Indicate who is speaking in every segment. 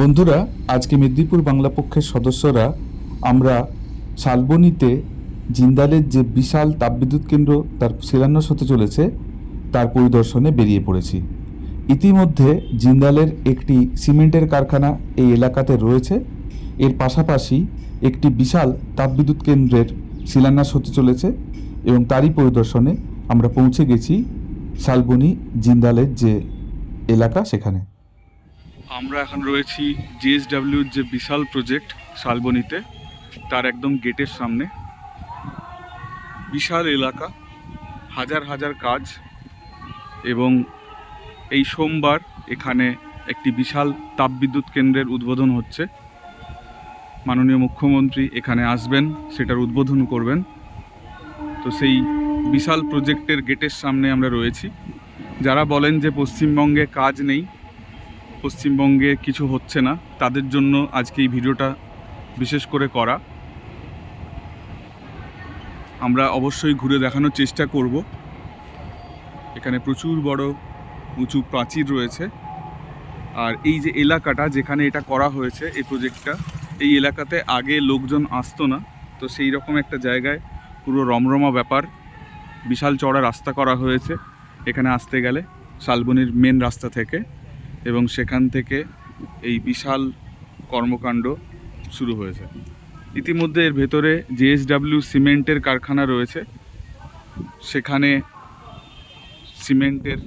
Speaker 1: বন্ধুরা, আজকে মেদিনীপুর বাংলা পক্ষের সদস্যরা আমরা শালবনীতে জিন্দালের যে বিশাল তাপবিদ্যুৎ কেন্দ্র, তার শিলান্যাস হতে চলেছে, তার পরিদর্শনে বেরিয়ে পড়েছি। ইতিমধ্যে জিন্দালের একটি সিমেন্টের কারখানা এই এলাকাতে রয়েছে। এর পাশাপাশি একটি বিশাল তাপবিদ্যুৎ কেন্দ্রের শিলান্যাস হতে চলেছে এবং তারই পরিদর্শনে আমরা পৌঁছে গেছি শালবনী জিন্দালের যে এলাকা সেখানে।
Speaker 2: আমরা এখন রয়েছি জিএসডাব্লিউর যে বিশাল প্রজেক্ট শালবনিতে, তার একদম গেটের সামনে। বিশাল এলাকা, হাজার হাজার কাজ, এবং এই সোমবার এখানে একটি বিশাল তাপবিদ্যুৎ কেন্দ্রের উদ্বোধন হচ্ছে। মাননীয় মুখ্যমন্ত্রী এখানে আসবেন, সেটার উদ্বোধন করবেন। তো সেই বিশাল প্রজেক্টের গেটের সামনে আমরা রয়েছি। যারা বলেন যে পশ্চিমবঙ্গে কাজ নেই পশ্চিমবঙ্গে কিছু হচ্ছে না, তাদের জন্য আজকে এই ভিডিওটা বিশেষ করে করা। আমরা অবশ্যই ঘুরে দেখানোর চেষ্টা করব। এখানে প্রচুর বড় উঁচু প্রাচীর রয়েছে। আর এই যে এলাকাটা যেখানে এটা করা হয়েছে, এই প্রজেক্টটা, এই এলাকাতে আগে লোকজন আসতো না। তো সেই রকম একটা জায়গায় পুরো রমরমা ব্যাপার, বিশাল চড়া রাস্তা করা হয়েছে। এখানে আসতে গেলে শালবনির মেন রাস্তা থেকে। এবং সেখান থেকে এই বিশাল কর্মকাণ্ড শুরু হয়েছে। ইতিমধ্যে এর ভেতরে জেএসডাব্লিউ সিমেন্টের কারখানা রয়েছে। সেখানে সিমেন্টের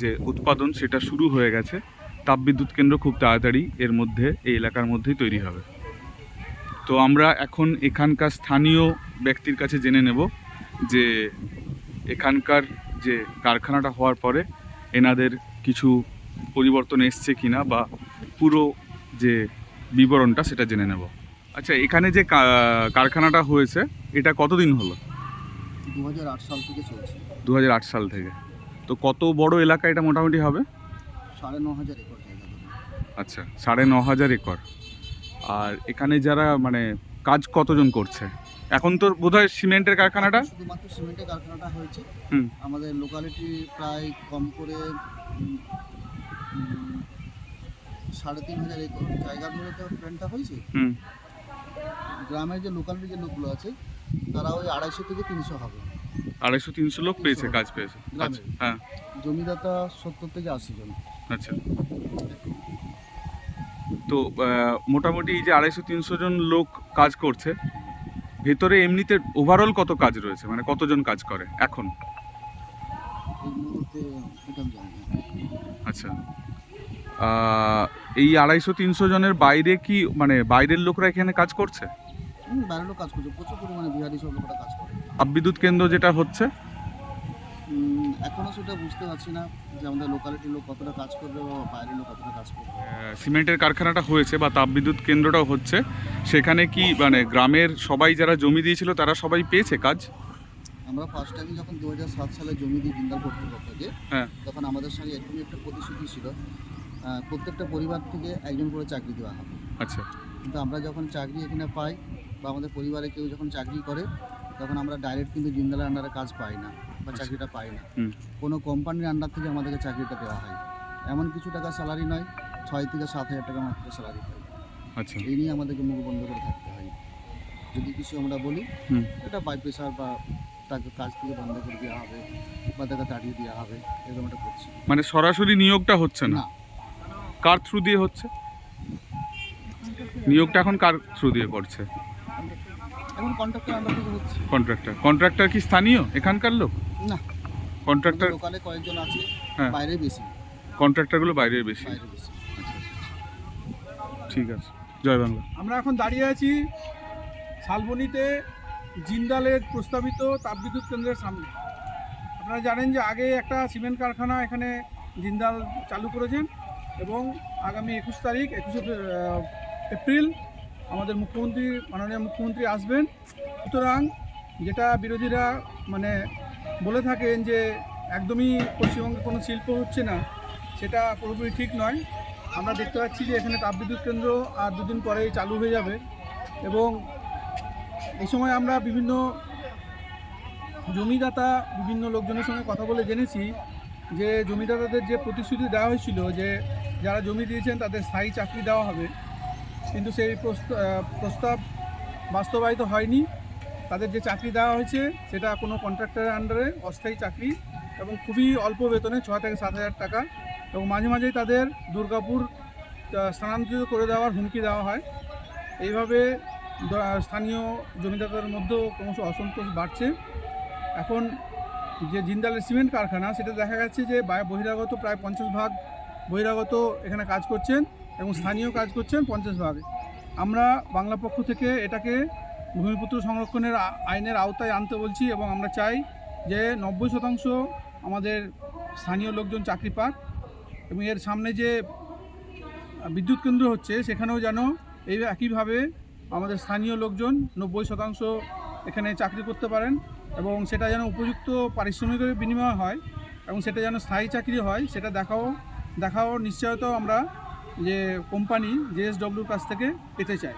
Speaker 2: যে উৎপাদন সেটা শুরু হয়ে গেছে। তাপবিদ্যুৎ কেন্দ্র খুব তাড়াতাড়ি এর মধ্যে, এই এলাকার মধ্যেই তৈরি হবে। তো আমরা এখন এখানকার স্থানীয় ব্যক্তির কাছে জেনে নেব যে এখানকার যে কারখানাটা হওয়ার পরে এনাদের কিছু পরিবর্তন এসছে কি না বা পুরো যে বিবরণটা সেটা জেনে নেব। আচ্ছা এখানে যে কারখানাটা হয়েছে এটা কতদিন হলো?
Speaker 3: দু হাজার আট সাল থেকে চলছে।
Speaker 2: দু সাল থেকে। তো কত বড় এলাকা এটা মোটামুটি হবে?
Speaker 3: সাড়ে ন হাজার একর
Speaker 2: আচ্ছা সাড়ে ন হাজার একর। আর এখানে যারা মানে কাজ কতজন করছে? এখন তো বোধহয় সিমেন্টের কারখানাটা?
Speaker 3: শুধুমাত্র সিমেন্টের কারখানাটা হয়েছে। আমাদের লোকালিটি প্রায় কম করে সাড়ে তিন হাজার একর। জায়গা ধরে তো প্ল্যানটা হয়েছে। গ্রামের যে লোকালিটি যে লোকগুলো আছে তারা ওই আড়াইশো থেকে তিনশো হবে।
Speaker 2: আড়াইশো তিনশো লোক পেয়েছে কাজ পেয়েছে। আচ্ছা হ্যাঁ।
Speaker 3: জমিদাতা সত্তর থেকে আশি জন।
Speaker 2: আচ্ছা। তো মোটামুটি এই যে আড়াইশো তিনশো জন লোক কাজ করছে ভেতরে এমনিতে ওভারঅল কত কাজ রয়েছে? মানে কতজন কাজ করে এখন? আচ্ছা এই আড়াইশো তিনশো জনের বাইরে কি মানে বাইরের লোকরা এখানে কাজ করছে?
Speaker 3: বাইরের লোক কাজ করছে প্রচুর পরিমাণে বিহারি সব লোকরা কাজ করে।
Speaker 2: তাপবিদ্যুৎ কেন্দ্র যেটা হচ্ছে?
Speaker 3: উম, এখনও সেটা বুঝতে পারছি না যে আমাদের লোকালিটির লোক কতটা কাজ করবে বা বাইরের লোক কতটা কাজ করবে।
Speaker 2: সিমেন্টের কারখানাটা হয়েছে বা তাপবিদ্যুৎ কেন্দ্রটাও হচ্ছে। সেখানে কি মানে গ্রামের সবাই যারা জমি দিয়েছিল তারা সবাই পেয়েছে কাজ?
Speaker 3: আমরা ফার্স্ট টাইম যখন দু হাজার সাত সালে জমি দিই জিন্দাল কর্তৃপক্ষকে। তখন আমাদের সঙ্গে এরকমই একটা প্রতিশ্রুতি ছিল প্রত্যেকটা পরিবার থেকে একজন করে চাকরি দেওয়া হবে।
Speaker 2: আচ্ছা।
Speaker 3: কিন্তু আমরা যখন চাকরি এখানে পাই বা আমাদের পরিবারে কেউ যখন চাকরি করে তখন আমরা ডাইরেক্ট কিন্তু জিন্দালের আন্ডারে কাজ পাই না বা চাকরিটা পাই না। কোনো কোম্পানির আন্ডার থেকে আমাদেরকে চাকরিটা দেওয়া হয়। এমন কিছু টাকা স্যালারি নয় ছয় থেকে সাত হাজার টাকা মাত্র স্যালারি পাই
Speaker 2: আচ্ছা।
Speaker 3: এই নিয়ে আমাদেরকে মুখ বন্ধ করে থাকতে হয়। যদি কিছু আমরা বলি এটা বাই প্রেশার বা তাকে কাজ থেকে বন্ধ করে দেওয়া হবে বা তাকে তাড়িয়ে দেওয়া হবে এরকম একটা করছি
Speaker 2: মানে সরাসরি নিয়োগটা হচ্ছে না? কার থ্রু দিয়ে হচ্ছে? নিয়োগটা এখন কার থ্রু দিয়ে করছে?
Speaker 3: এখন কন্ট্রাক্টের আন্ডার থেকে হচ্ছে।
Speaker 2: কন্ট্রাক্টর কন্ট্রাক্টর কি স্থানীয়? এখানকার লোক?
Speaker 3: না।
Speaker 2: কন্ট্রাক্টর
Speaker 3: লোকালে কয়েকজন আছে
Speaker 2: হ্যাঁ।
Speaker 3: বাইরে বেশি।
Speaker 2: কন্ট্রাক্টরগুলো
Speaker 3: বাইরে বেশি।
Speaker 2: ঠিক আছে। জয় বাংলা।
Speaker 4: আমরা এখন দাঁড়িয়ে আছি শালবনীতে। জিন্দালের প্রস্তাবিত তাপবিদ্যুৎ কেন্দ্রের সামনে। আপনারা জানেন যে আগে একটা সিমেন্ট কারখানা এখানে জিন্দাল চালু করেছেন এবং আগামী একুশ তারিখ, একুশে এপ্রিল আমাদের মুখ্যমন্ত্রী, মাননীয় মুখ্যমন্ত্রী আসবেন। সুতরাং যেটা বিরোধীরা মানে বলে থাকেন যে একদমই পশ্চিমবঙ্গে কোনো শিল্প হচ্ছে না, সেটা পুরোপুরি ঠিক নয়। আমরা দেখতে পাচ্ছি যে এখানে তাপবিদ্যুৎ কেন্দ্র আর দুদিন পরেই চালু হয়ে যাবে এবং এই সময় আমরা বিভিন্ন জমিদাতা বিভিন্ন লোকজনের সঙ্গে কথা বলে জেনেছি যে জমিদাতাদের যে প্রতিশ্রুতি দেওয়া হয়েছিল যে যারা জমি দিয়েছেন তাদের স্থায়ী চাকরি দেওয়া হবে। কিন্তু সেই প্রস্তা- প্রস্তাব বাস্তবায়িত হয়নি। তাদের যে চাকরি দেওয়া হয়েছে সেটা কোনো কন্ট্রাক্টরের আন্ডারে অস্থায়ী চাকরি এবং খুবই অল্প বেতনে ছ থেকে সাত হাজার টাকা এবং মাঝে মাঝেই তাদের দুর্গাপুর স্থানান্তরিত করে দেওয়ার হুমকি দেওয়া হয়। এইভাবে স্থানীয় জমিদারদের মধ্যেও ক্রমশ অসন্তোষ বাড়ছে। এখন যে জিন্দালের সিমেন্ট কারখানা, সেটা দেখা যাচ্ছে যে বহিরাগত প্রায় পঞ্চাশ ভাগ বহিরাগত এখানে কাজ করছেন এবং স্থানীয় কাজ করছেন পঞ্চাশ ভাগ। আমরা বাংলা পক্ষ থেকে এটাকে ভূমিপুত্র সংরক্ষণের আইনের আওতায় আনতে বলছি এবং আমরা চাই যে নব্বই শতাংশ আমাদের স্থানীয় লোকজন চাকরি পাক এবং এর সামনে যে বিদ্যুৎ কেন্দ্র হচ্ছে, সেখানেও যেন এই একইভাবে আমাদের স্থানীয় লোকজন নব্বই শতাংশ এখানে চাকরি করতে পারেন এবং সেটা যেন উপযুক্ত পারিশ্রমিকের বিনিময় হয় এবং সেটা যেন স্থায়ী চাকরি হয়, সেটা দেখাও দেখাও নিশ্চয়তাও আমরা যে কোম্পানি জেএসডব্লিউর কাছ থেকে পেতে চাই।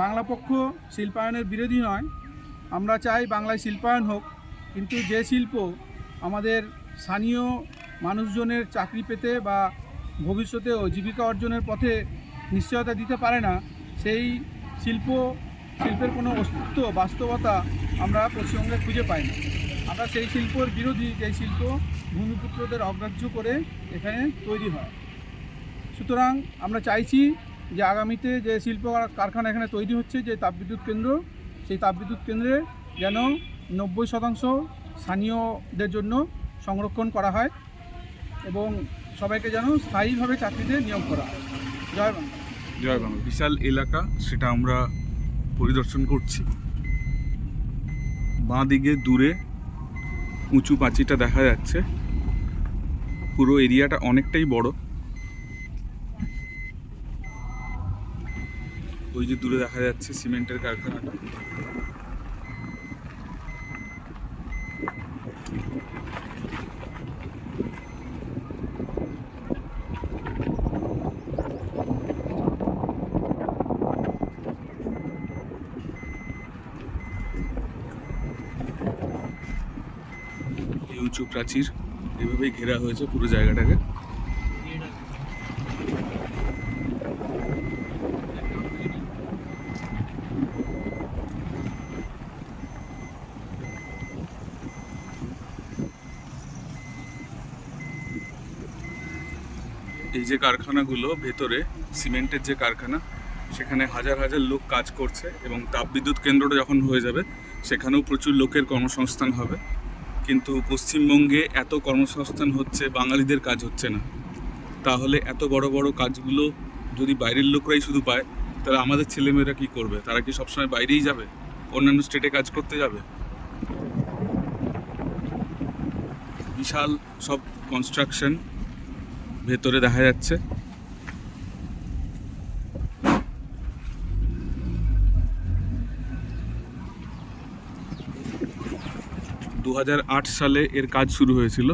Speaker 4: বাংলা পক্ষ শিল্পায়নের বিরোধী নয়। আমরা চাই বাংলায় শিল্পায়ন হোক, কিন্তু যে শিল্প আমাদের স্থানীয় মানুষজনের চাকরি পেতে বা ভবিষ্যতেও জীবিকা অর্জনের পথে নিশ্চয়তা দিতে পারে না, সেই শিল্প, শিল্পের কোনো অস্তিত্ব, বাস্তবতা আমরা পশ্চিমবঙ্গে খুঁজে পাই না। আমরা সেই শিল্পর বিরোধী যে শিল্প ভূমিপুত্রদের অগ্রাহ্য করে এখানে তৈরি হয়। সুতরাং আমরা চাইছি যে আগামীতে যে শিল্প কারখানা এখানে তৈরি হচ্ছে, যে তাপবিদ্যুৎ কেন্দ্র, সেই তাপবিদ্যুৎ কেন্দ্রে যেন নব্বই শতাংশ স্থানীয়দের জন্য সংরক্ষণ করা হয় এবং সবাইকে যেন স্থায়ীভাবে চাকরিতে নিয়োগ করা হয়। জয় বাংলা।
Speaker 2: জয় বাংলা বিশাল এলাকা, সেটা আমরা পরিদর্শন করছি। বাঁ দিকে দূরে উঁচু পাঁচিটা দেখা যাচ্ছে। পুরো এরিয়াটা অনেকটাই বড়। ওই যে দূরে দেখা যাচ্ছে সিমেন্টের কারখানাটা এই উঁচু প্রাচীর এভাবেই ঘেরা হয়েছে পুরো জায়গাটাকে। এই যে কারখানাগুলো, ভেতরে সিমেন্টের যে কারখানা, সেখানে হাজার হাজার লোক কাজ করছে এবং তাপবিদ্যুৎ কেন্দ্রটা যখন হয়ে যাবে, সেখানেও প্রচুর লোকের কর্মসংস্থান হবে। কিন্তু পশ্চিমবঙ্গে এত কর্মসংস্থান হচ্ছে, বাঙালিদের কাজ হচ্ছে না। তাহলে এত বড় বড় কাজগুলো যদি বাইরের লোকরাই শুধু পায়, তাহলে আমাদের ছেলেমেয়েরা কি করবে? তারা কি সবসময় বাইরেই যাবে? অন্যান্য স্টেটে কাজ করতে যাবে? বিশাল সব কনস্ট্রাকশন ভেতরে দেখা যাচ্ছে। দু হাজার আট সালে এর কাজ শুরু হয়েছিল।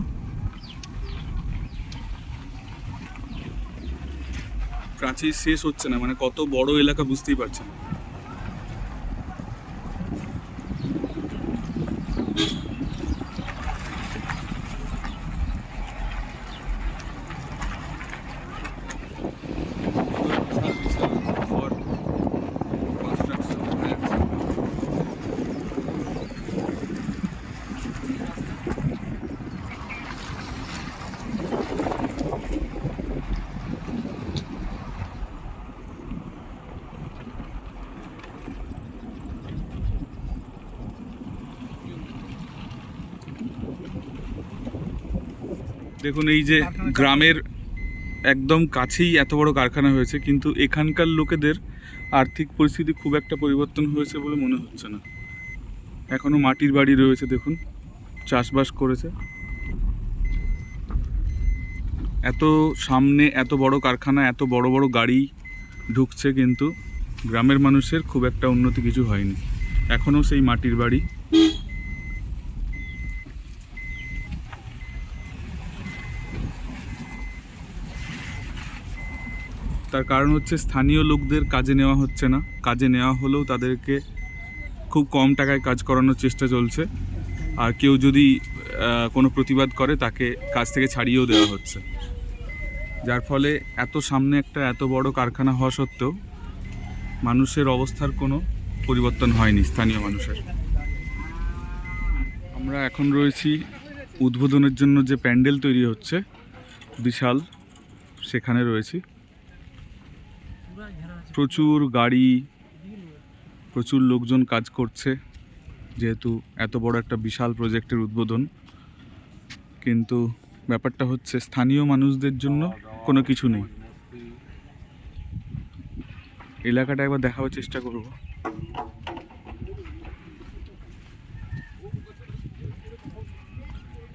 Speaker 2: প্রাচীর শেষ হচ্ছে না মানে কত বড় এলাকা বুঝতেই পারছেন বিশাল বিশাল ঘর, construction হয়ে যাচ্ছে। দেখুন এই যে গ্রামের একদম কাছেই এত বড় কারখানা হয়েছে কিন্তু এখানকার লোকেদের আর্থিক পরিস্থিতি খুব একটা পরিবর্তন হয়েছে বলে মনে হচ্ছে না। এখনও মাটির বাড়ি রয়েছে দেখুন চাষবাস করেছে। এত সামনে এত বড় কারখানা এত বড় বড় গাড়ি ঢুকছে কিন্তু গ্রামের মানুষের খুব একটা উন্নতি কিছু হয়নি। এখনও সেই মাটির বাড়ি। তার কারণ হচ্ছে স্থানীয় লোকদের কাজে নেওয়া হচ্ছে না। কাজে নেওয়া হলেও তাদেরকে খুব কম টাকায় কাজ করানোর চেষ্টা চলছে। আর কেউ যদি কোনো প্রতিবাদ করে, তাকে কাজ থেকে ছাড়িয়েও দেওয়া হচ্ছে। যার ফলে এত সামনে একটা এত বড় কারখানা হওয়া সত্ত্বেও মানুষের অবস্থার কোনো পরিবর্তন হয়নি স্থানীয় মানুষের। আমরা এখন রয়েছি উদ্বোধনের জন্য যে প্যান্ডেল তৈরি হচ্ছে, বিশাল, সেখানে রয়েছি। প্রচুর গাড়ি, প্রচুর লোকজন কাজ করছে, যেহেতু এত বড় একটা বিশাল প্রজেক্টের উদ্বোধন। কিন্তু ব্যাপারটা হচ্ছে স্থানীয় মানুষদের জন্য কোনো কিছু নেই। এলাকাটা একবার দেখাবার চেষ্টা করব।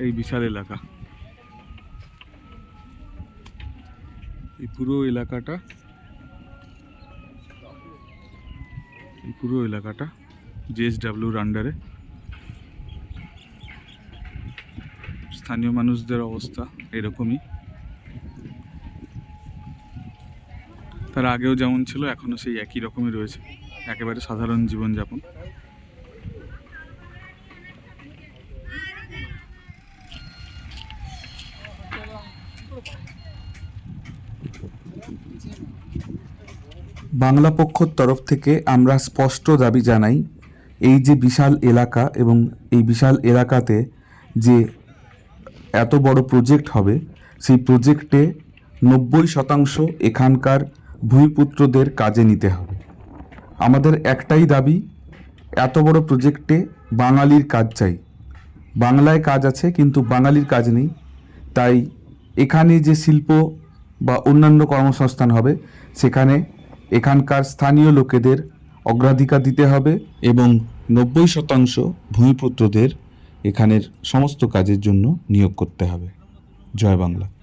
Speaker 2: এই বিশাল এলাকা। এই পুরো এলাকাটা এই পুরো এলাকাটা জেএসডাব্লিউর আন্ডারে স্থানীয় মানুষদের অবস্থা এরকমই। তার আগেও যেমন ছিল এখনও সেই একই রকমই রয়েছে। একেবারে সাধারণ জীবনযাপন।
Speaker 1: বাংলা পক্ষর তরফ থেকে আমরা স্পষ্ট দাবি জানাই, এই যে বিশাল এলাকা এবং এই বিশাল এলাকাতে যে এত বড় প্রজেক্ট হবে, সেই প্রজেক্টে নব্বই শতাংশ এখানকার ভূমিপুত্রদের কাজে নিতে হবে। আমাদের একটাই দাবি, এত বড় প্রজেক্টে বাঙালির কাজ চাই। বাংলায় কাজ আছে কিন্তু বাঙালির কাজ নেই। তাই এখানে যে শিল্প বা অন্যান্য কর্মসংস্থান হবে, সেখানে এখানকার স্থানীয় লোকেদের অগ্রাধিকার দিতে হবে এবং নব্বই শতাংশ ভূমিপুত্রদের এখানের সমস্ত কাজের জন্য নিয়োগ করতে হবে। জয় বাংলা।